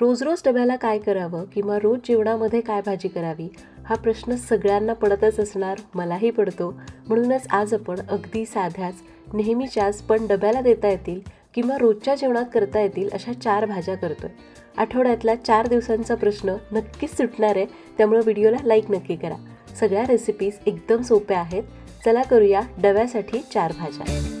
रोज रोज डब्याला काय करावं किंवा रोज जेवणामध्ये काय भाजी करावी हा प्रश्न सगळ्यांना पडतच असणार मलाही पडतो. म्हणूनच आज आपण अगदी साध्याच नेहमीच्याच पण डब्याला देता येतील किंवा रोजच्या जेवणात करता येतील अशा चार भाज्या करतोय. आठवड्यातला चार दिवसांचा प्रश्न नक्कीच सुटणार आहे त्यामुळे व्हिडिओला लाईक नक्की करा. सगळ्या रेसिपीज एकदम सोप्या आहेत. चला करूया डब्यासाठी चार भाज्या.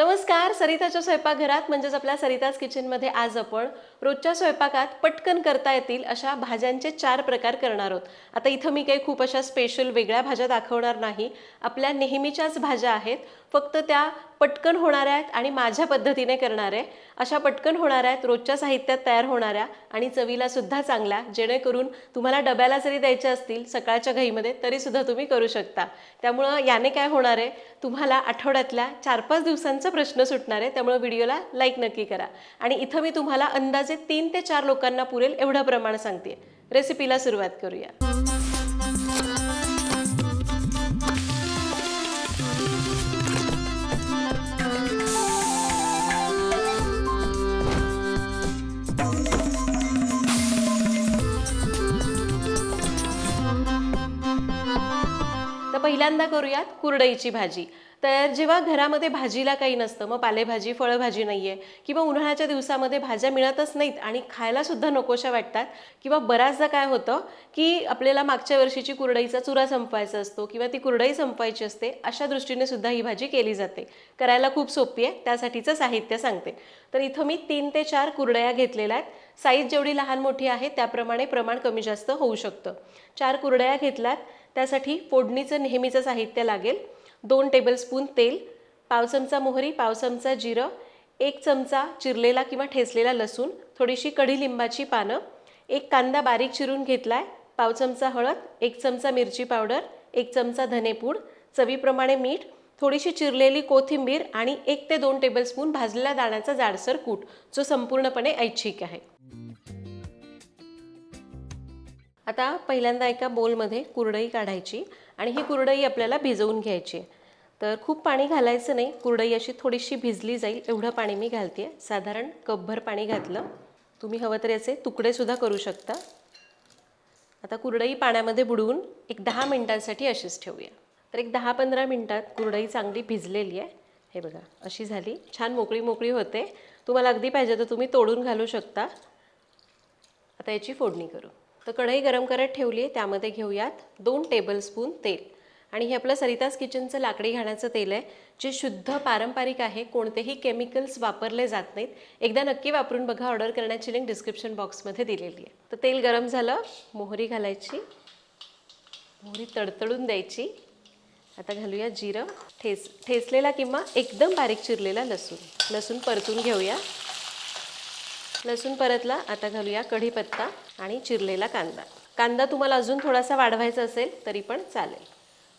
नमस्कार सरिताच्या स्वयंपाकघरात म्हणजेच आपल्या सरिताज किचनमध्ये आज आपण रोजच्या स्वयंपाकात पटकन करता येतील अशा भाज्यांचे चार प्रकार करणार आहोत. आता इथं मी काही खूप अशा स्पेशल वेगळ्या भाज्या दाखवणार नाही. आपल्या नेहमीच्याच भाज्या आहेत. फक्त त्या पटकन होणाऱ्या आहेत आणि माझ्या पद्धतीने करणार. आहे अशा पटकन होणाऱ्या आहेत रोजच्या साहित्यात तयार होणाऱ्या आणि चवीला सुद्धा चांगल्या जेणेकरून तुम्हाला डब्याला जरी द्यायच्या असतील सकाळच्या घाईमध्ये तरीसुद्धा तुम्ही करू शकता. त्यामुळं याने काय होणार आहे तुम्हाला आठवड्यातल्या चार पाच दिवसांचा प्रश्न सुटणार आहे त्यामुळे व्हिडिओला लाईक नक्की करा. आणि इथं मी तुम्हाला अंदाजे तीन ते चार लोकांना पुरेल एवढं प्रमाण सांगते रेसिपीला सुरुवात करूया. पहिल्यांदा करूयात कुरडईची भाजी. तर जेव्हा घरामध्ये भाजीला काही नसतं मग पालेभाजी फळभाजी नाही आहे किंवा उन्हाळ्याच्या दिवसामध्ये भाज्या मिळतच नाहीत आणि खायलासुद्धा नकोशा वाटतात किंवा बऱ्याचदा काय होतं की आपल्याला मागच्या वर्षीची कुरडईचा चुरा संपवायचा असतो किंवा ती कुरडई संपवायची असते अशा दृष्टीने सुद्धा ही भाजी केली जाते. करायला खूप सोपी आहे त्यासाठीचं साहित्य सांगते. तर इथं मी तीन ते चार कुरडया घेतलेल्या आहेत. साईज जेवढी लहान मोठी आहे त्याप्रमाणे प्रमाण कमी जास्त होऊ शकतं. चार कुरडया घेतल्यात. त्यासाठी फोडणीचं नेहमीचं साहित्य लागेल. दोन टेबलस्पून तेल पाव चमचा मोहरी पाव चमचा जिरं एक चमचा चिरलेला किंवा ठेचलेला लसूण थोडीशी कढीलिंबाची पानं एक कांदा बारीक चिरून घेतलाय पाव चमचा हळद एक चमचा मिरची पावडर एक चमचा धनेपूड चवीप्रमाणे मीठ थोडीशी चिरलेली कोथिंबीर आणि एक ते दोन टेबलस्पून भाजलेल्या दाण्याचा जाडसर कूट जो संपूर्णपणे ऐच्छिक आहे. आता पहिल्यांदा एका बोलमध्ये कुरडई काढायची आणि ही कुरडई आपल्याला भिजवून घ्यायची. आहे तर खूप पाणी घालायचं नाही. कुरडई अशी थोडीशी भिजली जाईल. एवढं पाणी मी घालते साधारण कपभर पाणी घातलं. तुम्ही हवं तर याचे तुकडेसुद्धा करू शकता. आता कुरडई पाण्यामध्ये बुडवून एक दहा मिनटांसाठी अशीच ठेवूया. तर एक दहा पंधरा मिनटात कुरडई चांगली भिजलेली आहे. हे बघा अशी झाली. छान मोकळी मोकळी होते. तुम्हाला अगदी पाहिजे तर तुम्ही तोडून घालू शकता. आता याची फोडणी करू. तर कढई गरम करत ठेवली आहे त्यामध्ये घेऊयात दोन टेबलस्पून तेल. आणि हे आपलं सरिताज किचनचं लाकडी घाण्याचं तेल आहे जे शुद्ध पारंपरिक आहे कोणतेही केमिकल्स वापरले जात नाहीत. एकदा नक्की वापरून बघा ऑर्डर करण्याची लिंक डिस्क्रिप्शन बॉक्समध्ये दिलेली आहे. तर तेल गरम झालं मोहरी घालायची. मोहरी तडतडून द्यायची. आता घालूया जिरं. ठेच ठेचलेला किंवा एकदम बारीक चिरलेला लसूण. लसूण परतून घेऊया. लसूण परतला आता घालूया कढीपत्ता आणि चिरलेला कांदा. कांदा तुम्हाला अजून थोडासा वाढवायचा असेल तरी पण चालेल.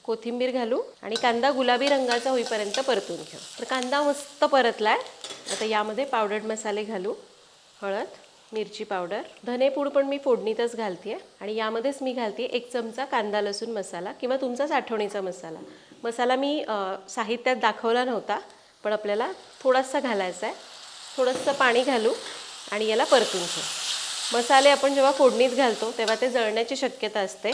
कोथिंबीर घालू आणि कांदा गुलाबी रंगाचा होईपर्यंत परतून घेऊ तर कांदा मस्त परतला आहे आता यामध्ये पावडर्ड मसाले घालू हळद मिरची पावडर धनेपूड पण मी फोडणीतच घालते आणि यामध्येच मी घालते एक चमचा कांदा लसूण मसाला किंवा तुमचा साठवणीचा मसाला. मसाला मी साहित्यात दाखवला नव्हता पण आपल्याला थोडासा घालायचा आहे थोडंसं पाणी घालू आणि याला परतून घेऊ मसाले आपण जेव्हा फोडणीत घालतो तेव्हा ते जळण्याची शक्यता असते.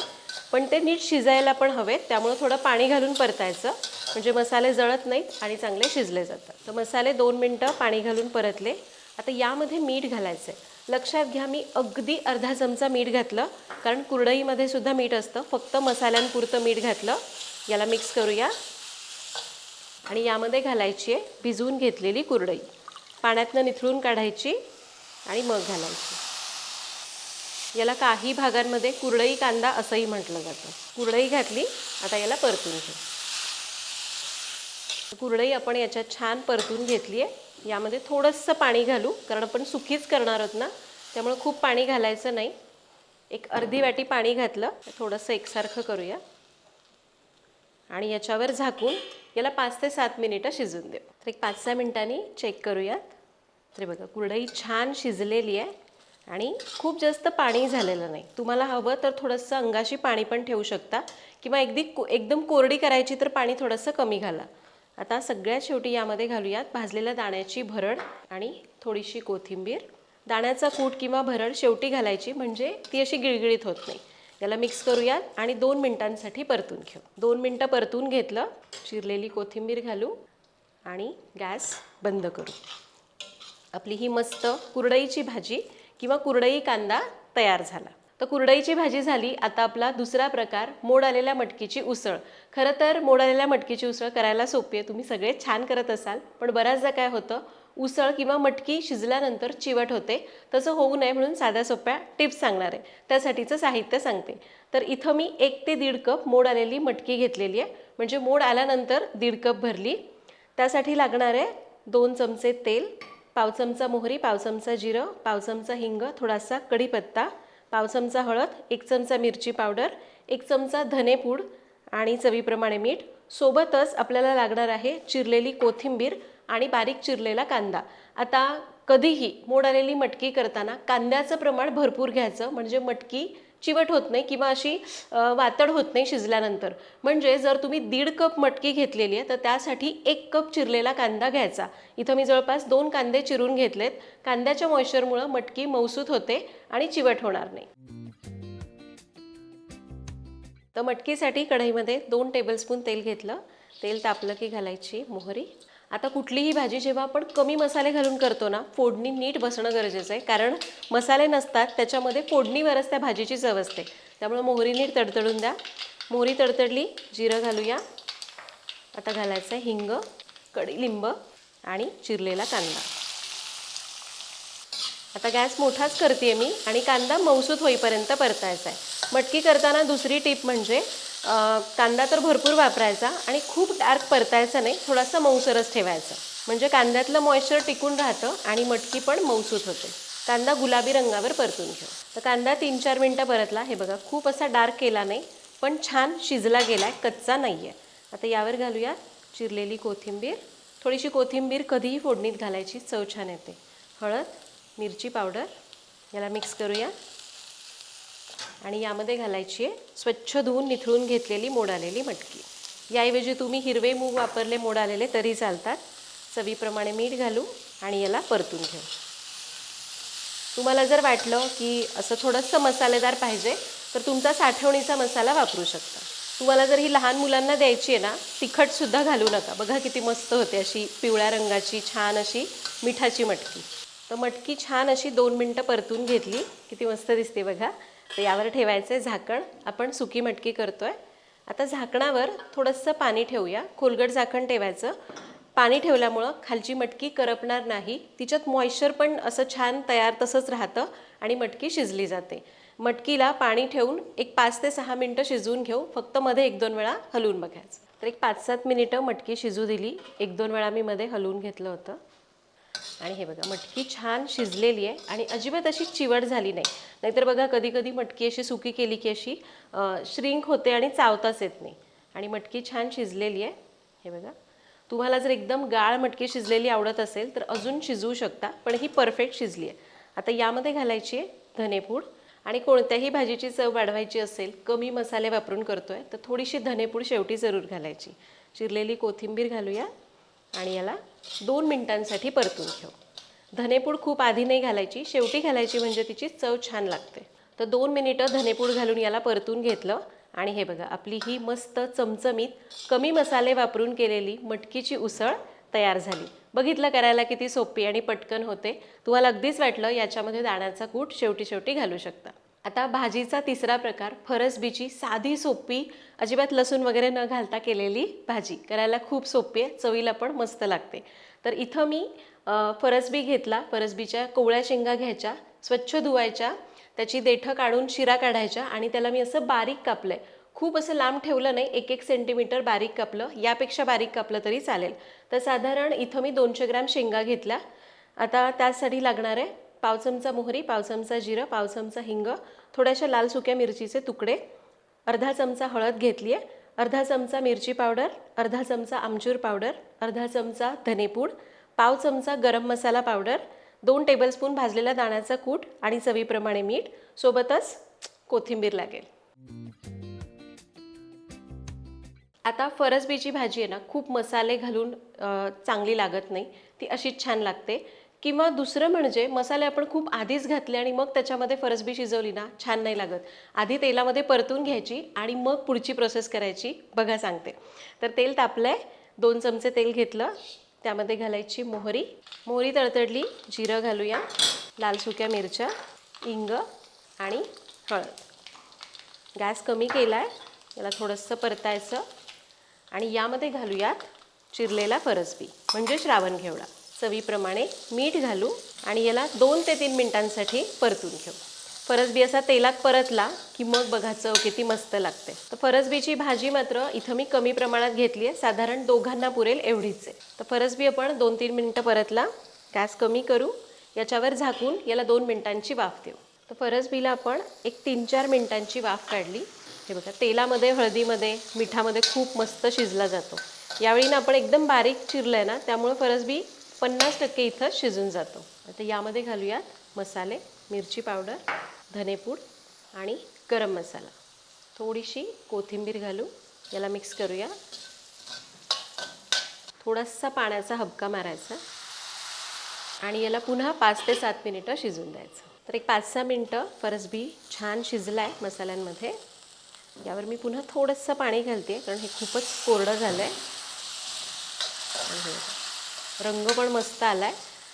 पण ते नीट शिजायला पण हवेत त्यामुळं थोडं पाणी घालून परतायचं. म्हणजे मसाले जळत नाहीत आणि चांगले शिजले जातात. तर मसाले दोन मिनटं पाणी घालून परतले. आता यामध्ये मीठ घालायचं आहे लक्षात घ्या मी अगदी अर्धा चमचा मीठ घातलं कारण कुरडईमध्ये सुद्धा मीठ असतं. फक्त मसाल्यांपुरतं मीठ घातलं. याला मिक्स करूया. आणि यामध्ये घालायची आहे भिजवून घेतलेली कुरडई. पाण्यातनं निथळून काढायची. आणि मग घालायची. याला काही भागांमध्ये कुरडई कांदा असंही म्हटलं जातं. कुरडई घातली आता याला परतून घेऊ कुरडई आपण याच्यात छान परतून घेतली आहे यामध्ये थोडंसं पाणी घालू कारण आपण सुकीच करणार आहोत ना त्यामुळे खूप पाणी घालायचं नाही. एक अर्धी वाटी पाणी घातलं थोडंसं एकसारखं करूया. आणि याच्यावर झाकून याला पाच ते सात मिनिटं शिजून देऊ. तर एक पाच सहा मिनिटांनी चेक करूयात. तरी बघा कुरडई छान शिजलेली आहे आणि खूप जास्त पाणी झालेलं नाही. तुम्हाला हवं तर थोडंसं अंगाशी पाणी पण ठेवू शकता किंवा अगदी को- एकदम कोरडी करायची तर पाणी थोडंसं कमी घाला. आता सगळ्यात शेवटी यामध्ये घालूयात भाजलेल्या दाण्याची भरड आणि थोडीशी कोथिंबीर. दाण्याचा कूट किंवा भरड शेवटी घालायची म्हणजे ती अशी गिळगिळीत होत नाही. याला मिक्स करूयात आणि दोन मिनटांसाठी परतून घेऊ. दोन मिनटं परतून घेतलं चिरलेली कोथिंबीर घालू आणि गॅस बंद करू. आपली ही मस्त कुरडईची भाजी किंवा कुरडई कांदा तयार झाला. तर कुरडईची भाजी झाली आता आपला दुसरा प्रकार मोड आलेल्या मटकीची उसळ. खरं तर मोड आलेल्या मटकीची उसळ करायला सोपी आहे तुम्ही सगळे छान करत असाल पण बऱ्याचदा काय होतं उसळ किंवा मटकी शिजल्यानंतर चिवट होते तसं होऊ नये म्हणून साध्या सोप्या टिप्स सांगणार आहे. त्यासाठीचं साहित्य सांगते. तर इथं मी एक ते दीड कप मोड आलेली मटकी घेतलेली आहे. म्हणजे मोड आल्यानंतर दीड कप भरली. त्यासाठी लागणार आहे दोन चमचे तेल पाव चमचा मोहरी पाव चमचा जिरं पाव चमचा हिंग थोडासा कढीपत्ता पाव चमचा हळद एक चमचा मिरची पावडर एक चमचा धनेपूड आणि चवीप्रमाणे मीठ. सोबतच आपल्याला लागणार आहे चिरलेली कोथिंबीर आणि बारीक चिरलेला कांदा. आता कधीही मोड आलेली मटकी करताना कांद्याचं प्रमाण भरपूर घ्यायचं म्हणजे मटकी चिवट होत नाही किंवा अशी वातड होत नाही शिजल्यानंतर. म्हणजे जर तुम्ही दीड कप मटकी घेतलेली आहे तर त्यासाठी एक कप चिरलेला कांदा घ्यायचा. इथं मी जवळपास दोन कांदे चिरून घेतलेत. कांद्याच्या मॉइश्चरमुळं मटकी मौसूत होते आणि चिवट होणार नाही. तर मटकीसाठी कढईमध्ये दोन टेबलस्पून तेल घेतलं. तेल तापलं की घालायची मोहरी. आता कुठलीही भाजी जेव्हा आपण कमी मसाले घालून करतो ना फोडणी नीट बसणं गरजेचं आहे. कारण मसाले नसतात त्याच्यामध्ये फोडणीवरच त्या भाजीची चव असते. त्यामुळे मोहरी नीट तडतडून द्या. मोहरी तडतडली जिरं घालूया. आता घालायचं आहे हिंग कडीलिंब आणि चिरलेला कांदा. आता गॅस मोठाच करते मी आणि कांदा मौसूत होईपर्यंत परतायचा आहे. मटकी करताना दुसरी टीप म्हणजे कांदा तर भरपूर वापरायचा आणि खूप डार्क परतायचा नाही थोडासा मऊसरच ठेवायचा. म्हणजे कांद्यातलं मॉइश्चर टिकून राहतं आणि मटकी पण मऊसूत होते. कांदा गुलाबी रंगावर परतून घेऊ तर कांदा तीन चार मिनटं परतला. हे बघा खूप असा डार्क केला नाही पण छान शिजला गेला आहे कच्चा नाही आहे आता यावर घालूया चिरलेली कोथिंबीर. थोडीशी कोथिंबीर कधीही फोडणीत घालायची चव छान येते. हळद मिरची पावडर याला मिक्स करूया. आणि यामध्ये घालायची आहे स्वच्छ धुवून निथळून घेतलेली मोड आलेली मटकी. याऐवजी तुम्ही हिरवे मूग वापरले मोड आलेले तरी चालतात. चवीप्रमाणे मीठ घालू आणि याला परतून घेऊ तुम्हाला जर वाटलं की असं थोडंसं मसालेदार पाहिजे तर तुमचा साठवणीचा मसाला वापरू शकता. तुम्हाला जर ही लहान मुलांना द्यायची आहे ना तिखटसुद्धा घालू नका. बघा किती मस्त होते अशी पिवळ्या रंगाची छान अशी मिठाची मटकी. तर मटकी छान अशी दोन मिनटं परतून घेतली. किती मस्त दिसते बघा. तर यावर ठेवायचं आहे झाकण. आपण सुकी मटकी करतो आहे आता झाकणावर थोडंसं पाणी ठेवूया. खोलगट झाकण ठेवायचं. पाणी ठेवल्यामुळं खालची मटकी करपणार नाही. तिच्यात मॉइश्चर पण असं छान तयार तसंच राहतं आणि मटकी शिजली जाते. मटकीला पाणी ठेवून एक पाच ते सहा मिनटं शिजवून घेऊ. फक्त मध्ये एक दोन वेळा हलवून बघायचं. तर एक पाच सात मिनिटं मटकी शिजू दिली. एक दोन वेळा मी मध्ये हलवून घेतलं होतं. आणि हे बघा मटकी छान शिजलेली आहे आणि अजिबात अशी चिवट झाली नाही. नाहीतर बघा कधी कधी मटकी अशी सुकी केली की अशी श्रिंक होते आणि चावताच येत नाही. आणि मटकी छान शिजलेली आहे. हे बघा. तुम्हाला जर एकदम गाळ मटकी शिजलेली आवडत असेल तर अजून शिजवू शकता पण ही परफेक्ट शिजली आहे. आता यामध्ये घालायची आहे धनेपूड आणि कोणत्याही भाजीची चव वाढवायची असेल कमी मसाले वापरून करतो आहे तर थोडीशी धनेपूड शेवटी जरूर घालायची. चिरलेली कोथिंबीर घालूया. आणि याला दोन मिनिटांसाठी परतून घेऊ धनेपूड खूप आधी नाही घालायची शेवटी घालायची म्हणजे तिची चव छान लागते. तर दोन मिनिटं धनेपूड घालून याला परतून घेतलं आणि हे बघा आपली ही मस्त चमचमीत कमी मसाले वापरून केलेली मटकीची उसळ तयार झाली. बघितलं करायला किती सोपी आणि पटकन होते. तुम्हाला अगदीच वाटलं याच्यामध्ये दाण्याचा कूट शेवटी शेवटी घालू शकता. आता भाजीचा तिसरा प्रकार फरसबीची साधी सोपी अजिबात लसूण वगैरे न घालता केलेली भाजी. करायला खूप सोपी आहे चवीला पण मस्त लागते. तर इथं मी फरसबी घेतला फरसबीच्या कोवळ्या शेंगा घ्यायच्या स्वच्छ धुवायच्या त्याची देठं काढून शिरा काढायच्या आणि त्याला मी असं बारीक कापलं आहे खूप असं लांब ठेवलं नाही एक एक सेंटीमीटर बारीक कापलं यापेक्षा बारीक कापलं तरी चालेल. तर साधारण इथं मी दोनशे ग्रॅम शेंगा घेतल्या. आता त्यासाठी लागणार आहे पाव चमचा मोहरी पाव चमचा जिरं पाव चमचा हिंग थोड्याशा लाल सुक्या मिरचीचे तुकडे अर्धा चमचा हळद घेतली आहे अर्धा चमचा मिरची पावडर अर्धा चमचा आमचूर पावडर अर्धा चमचा धनेपूड पाव चमचा गरम मसाला पावडर दोन टेबलस्पून भाजलेला दाण्याचा कूट आणि चवीप्रमाणे मीठ सोबतच कोथिंबीर लागेल. आता फरसबीची भाजी आहे ना खूप मसाले घालून चांगली लागत नाही. ती अशीच छान लागते. किंवा दुसरं म्हणजे मसाले आपण खूप आधीच घातले आणि मग त्याच्यामध्ये फरसबी शिजवली ना छान नाही लागत. आधी तेलामध्ये परतून घ्यायची आणि मग पुढची प्रोसेस करायची. बघा सांगते. तर तेल तापलं आहे दोन चमचे तेल घेतलं. त्यामध्ये घालायची मोहरी. मोहरी तळतडली जिरं घालूया. लाल सुक्या मिरच्या इंग आणि हळद. गॅस कमी केला आहे याला थोडंसं परतायचं. आणि यामध्ये घालूयात चिरलेला फरसबी म्हणजे श्रावण घेवडा. चवीप्रमाणे मीठ घालू आणि याला दोन ते तीन मिनटांसाठी परतून घेऊ. फरसबी असा तेलात परतला की मग बघा चव किती मस्त लागते. तर फरसबीची भाजी मात्र इथं मी कमी प्रमाणात घेतली आहे. साधारण दोघांना पुरेल एवढीच आहे. तर फरसबी आपण दोन तीन मिनटं परतला. गॅस कमी करू. याच्यावर झाकून याला दोन मिनटांची वाफ देऊ. तर फरसबीला आपण एक तीन चार मिनटांची वाफ काढली. हे बघा तेलामध्ये हळदीमध्ये मिठामध्ये खूप मस्त शिजला जातो. यावेळी ना आपण एकदम बारीक चिरलं आहे ना त्यामुळे फरसबी पन्नास टक्के इथं शिजून जातो. आता यामध्ये घालूयात मसाले मिरची पावडर धनेपूड आणि गरम मसाला. थोडीशी कोथिंबीर घालू याला मिक्स करूया. थोडासा पाण्याचा हबका मारायचा आणि याला पुन्हा पाच ते सात मिनिटं शिजून द्यायचं. तर एक पाच सहा मिनटं फरसबी छान शिजला आहे मसाल्यांमध्ये. यावर मी पुन्हा थोडंसं पाणी घालते कारण हे खूपच कोरडं झालं आहे रंग पण मस्त आला आहे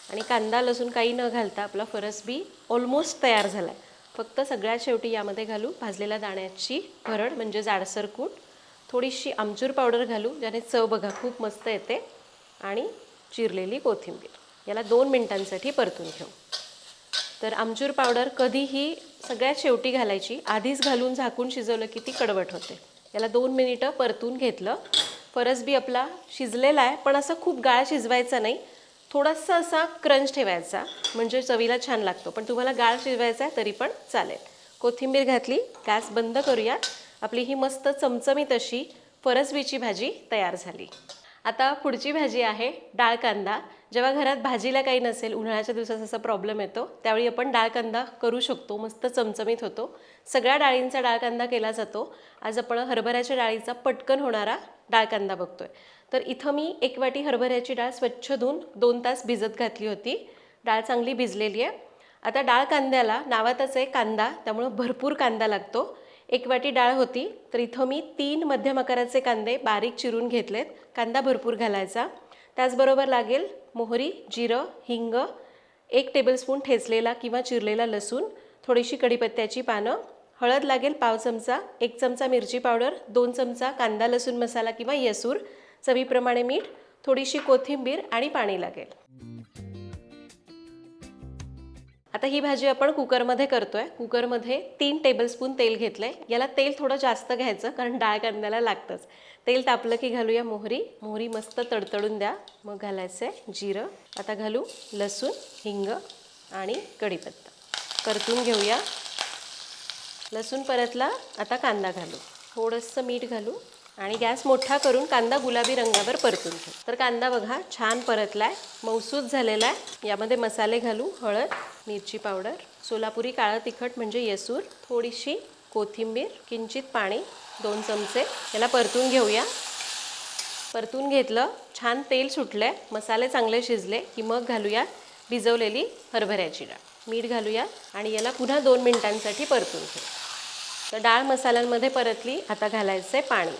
आणि कांदा लसूण काही न घालता आपला फरसबी ऑलमोस्ट तयार झाला आहे फक्त सगळ्यात शेवटी यामध्ये घालू भाजलेल्या दाण्याची भरड म्हणजे जाडसर कूट. थोडीशी आमचूर पावडर घालू ज्याने चव बघा खूप मस्त येते. आणि चिरलेली कोथिंबीर. याला दोन मिनिटांसाठी परतून घेऊ. तर आमचूर पावडर कधीही सगळ्यात शेवटी घालायची. आधीच घालून झाकून शिजवलं की ती कडवट होते. याला दोन मिनिटं परतून घेतलं. फरसबी आपला शिजलेला आहे पण असं खूप गाळ शिजवायचा नाही. थोडासा असा क्रंच ठेवायचा म्हणजे चवीला छान लागतो. पण तुम्हाला गाळ शिजवायचा आहे तरी पण चालेल. कोथिंबीर घातली गॅस बंद करूया. आपली ही मस्त चमचमीत अशी फरसबीची भाजी तयार झाली. आता पुढची भाजी आहे डाळ कांदा. जेव्हा घरात भाजीला काही नसेल उन्हाळ्याच्या दिवसात असा प्रॉब्लेम येतो त्यावेळी आपण डाळ कांदा करू शकतो. मस्त चमचमीत होतो. सगळ्या डाळींचा डाळ कांदा केला जातो. आज आपण हरभऱ्याच्या डाळीचा पटकन होणारा डाळ कांदा बघतोय. तर इथं मी एक वाटी हरभऱ्याची डाळ स्वच्छ धुवून दोन तास भिजत घातली होती. डाळ चांगली भिजलेली आहे. आता डाळ कांद्याला नावातच आहे कांदा त्यामुळं भरपूर कांदा लागतो. एक वाटी डाळ होती. तर इथं मी तीन मध्यम आकाराचे कांदे बारीक चिरून घेतलेत. कांदा भरपूर घालायचा. त्याचबरोबर लागेल मोहरी जिरं हिंग एक टेबलस्पून ठेचलेला किंवा चिरलेला लसूण थोडीशी कढीपत्त्याची पानं हळद लागेल पाव चमचा एक चमचा मिरची पावडर दोन चमचा कांदा लसूण मसाला किंवा येसूर चवीप्रमाणे मीठ थोडीशी कोथिंबीर आणि पाणी लागेल. आता ही भाजी आपण कुकरमध्ये करतोय. कुकरमध्ये तीन टेबलस्पून तेल घेतलं आहे याला तेल थोडं जास्त घ्यायचं कारण डाळ कांद्याला लागतंच. तेल तापलं की घालूया मोहरी. मोहरी मस्त तडतडून द्या. मग घालायचं आहे जिरं. आता घालू लसूण हिंग आणि कढीपत्ता. परतून घेऊया. लसूण परतला आता कांदा घालू. थोडंसं मीठ घालू. आणि गॅस मोठा करून कांदा गुलाबी रंगावर परतून घेऊ तर कांदा बघा छान परतला आहे मौसूद झालेला आहे यामध्ये मसाले घालू हळद मिरची पावडर सोलापुरी काळं तिखट म्हणजे येसूर थोडीशी कोथिंबीर किंचित पाणी दोन चमचे. याला परतून घेऊया. परतून घेतलं छान तेल सुटलं आहे मसाले चांगले शिजले की मग घालूया भिजवलेली हरभऱ्याची डाळ. मीठ घालूया आणि याला पुन्हा दोन मिनिटांसाठी परतून घेऊ तर डाळ मसाल्यांमध्ये परतली आता घालायचं आहे पाणी.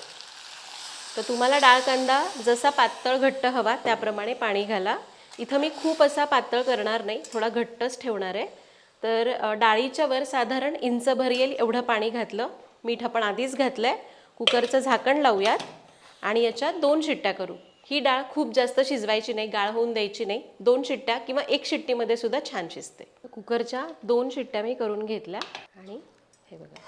तर तुम्हाला डाळ कांदा जसा पातळ घट्ट हवा त्याप्रमाणे पाणी घाला. इथं मी खूप असा पातळ करणार नाही थोडा घट्टच ठेवणार आहे. तर डाळीच्या वर साधारण इंचभर येईल एवढं पाणी घातलं. मीठ आपण आधीच घातलं आहे कुकरचं झाकण लावूयात आणि याच्यात दोन शिट्ट्या करू. ही डाळ खूप जास्त शिजवायची नाही गाळ होऊन द्यायची नाही. दोन शिट्ट्या किंवा एक शिट्टीमध्ये सुद्धा छान शिजते. कुकरच्या दोन शिट्ट्या मी करून घेतल्या आणि हे बघा.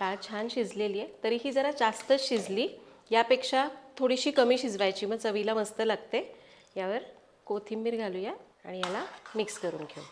डाळ छान शिजलेली आहे. तरीही जरा जास्तच शिजली. यापेक्षा थोडीशी कमी शिजवायची. मग चवीला मस्त लागते. यावर कोथिंबीर घालूया आणि याला मिक्स करून घेऊ.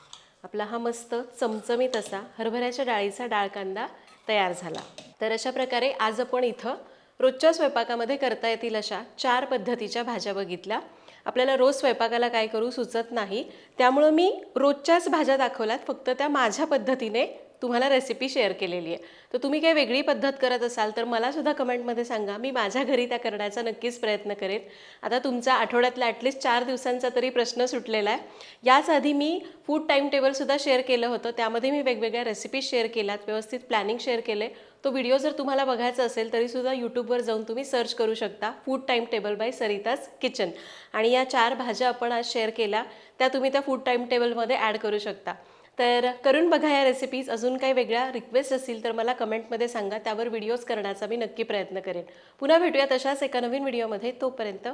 आपला हा मस्त चमचमीत असा हरभऱ्याच्या डाळीचा डाळ कांदा तयार झाला. तर अशा प्रकारे आज आपण इथं रोजच्या स्वयंपाकामध्ये करता येतील अशा चार पद्धतीच्या भाज्या बघितल्या. आपल्याला रोज स्वयंपाकाला काय करू सुचत नाही. त्यामुळं मी रोजच्याच भाज्या दाखवल्यात. फक्त त्या माझ्या पद्धतीने तुम्हाला रेसिपी शेअर केलेली आहे. तर तुम्ही काही वेगळी पद्धत करत असाल तर मला सुद्धा कमेंटमध्ये सांगा. मी माझ्या घरी त्या करण्याचा नक्कीच प्रयत्न करेन. आता तुमचा आठवड्यातला ॲटलिस्ट चार दिवसांचा तरी प्रश्न सुटलेला आहे. याच आधी मी फूड टाईम टेबलसुद्धा शेअर केलं होतं. त्यामध्ये मी वेगवेगळ्या रेसिपीज शेअर केल्यात व्यवस्थित प्लॅनिंग शेअर केले तो व्हिडिओ जर तुम्हाला बघायचा असेल तरीसुद्धा यूट्यूबवर जाऊन तुम्ही सर्च करू शकता. Food time table by Sarita's kitchen आणि या चार भाज्या आपण आज शेअर केल्या त्या तुम्ही त्या फूड टाईम टेबलमध्ये ॲड करू शकता. तर करून बघा या रेसिपीज अजून काही वेगळ्या रिक्वेस्ट असतील तर मला कमेंटमध्ये सांगा. त्यावर व्हिडिओज करण्याचा मी नक्की प्रयत्न करेन. पुन्हा भेटूया तशाच एका नवीन व्हिडिओमध्ये तोपर्यंत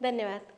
धन्यवाद.